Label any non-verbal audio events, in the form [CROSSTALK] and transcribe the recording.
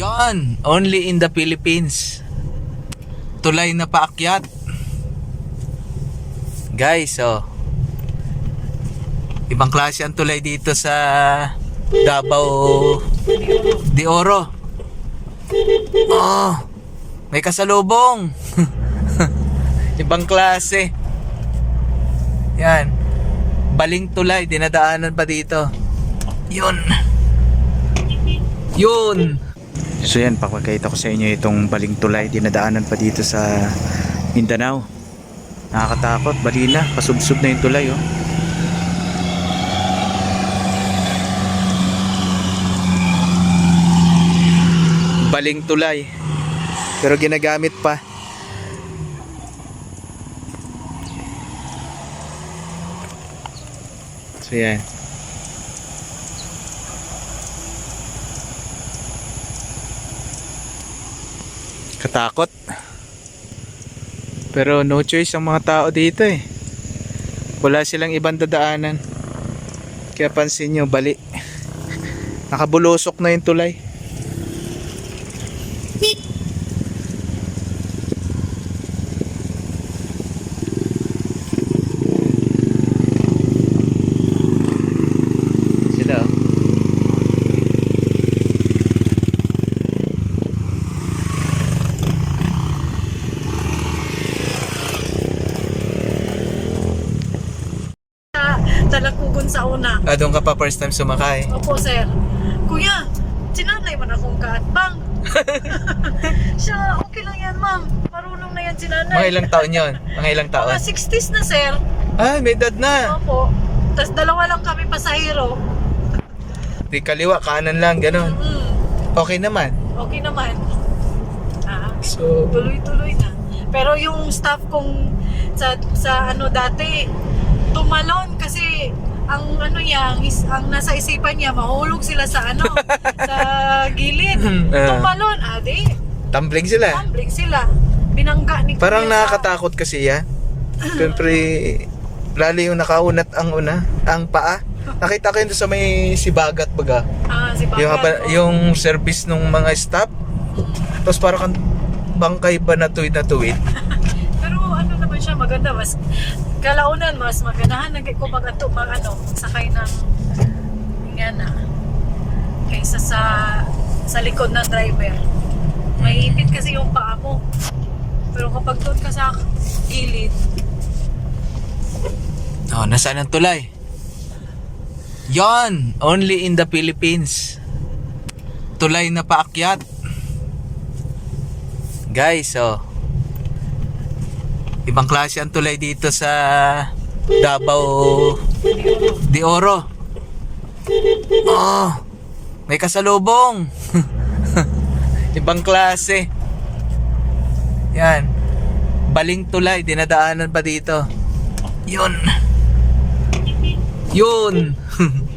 Yon, only in the Philippines. Tulay na paakyat. Guys, oh. Ibang klase ang tulay dito sa Davao de Oro. Oh, may kasalubong. [LAUGHS] Ibang klase. Yan. Baling tulay, dinadaanan pa dito. Yun. Yun. So yan, pakakita ko sa inyo itong baling tulay. Dinadaanan pa dito sa Mindanao. Nakakatakot, bali na. Pasubsob na yung tulay, oh. Baling tulay. Pero ginagamit pa. So yan. Katakot. Pero no choice ang mga tao dito eh. Wala silang ibang dadaanan. Kaya pansin nyo, bali. [LAUGHS] Nakabulusok na yung tulay. Sila oh. Talakugon sa una. Ah, doon ka pa first time sumakay. Opo, sir. Kuya, sinanay man akong kaatbang. [LAUGHS] Siya, okay lang yan, ma'am. Marunong na yan sinanay. Mga ilang taon yon? Mga ilang taon? Mga 60s na, sir. Ah, may edad na. Opo. Tapos dalawa lang kami pasahero. Di kaliwa, kanan lang, ganun. Mm, Okay naman. okay naman. Ah, So, tuloy-tuloy na. Pero yung staff kong sa, sa ano dati, tumalon kasi ang ano niya, ang, is, ang nasa isipan niya, mahulog sila sa ano, [LAUGHS] sa gilid. Ah. Tumalon, adi, tumbling sila. tumbling sila. Binangga ni Parang Kuya sa- nakakatakot kasi yan. Siyempre, lalo yung nakaunat ang una, ang paa. Nakita ko yun doon sa may sibagat baga. Ah, si Yung, Bagat, oh. yung service ng mga staff. Tapos parang kang bangkay ba na tuwid na tuwid. [LAUGHS] Naman siya, maganda. Mas, kalaunan, mas maganahan. Nagay ko mag, ato, mag ano, sakay ng, nga na, kaysa sa, sa likod ng driver. May ipit kasi yung paa mo. Pero kapag doon ka sa gilid, Oh, nasaan ang tulay? Yon, only in the Philippines. Tulay na paakyat. Guys, oh. Ibang klase ang tulay dito sa Davao de Oro. Oh, may kasalubong. [LAUGHS] Ibang klase. Yan. Baling tulay, dinadaanan pa dito. Yun. Yun. [LAUGHS]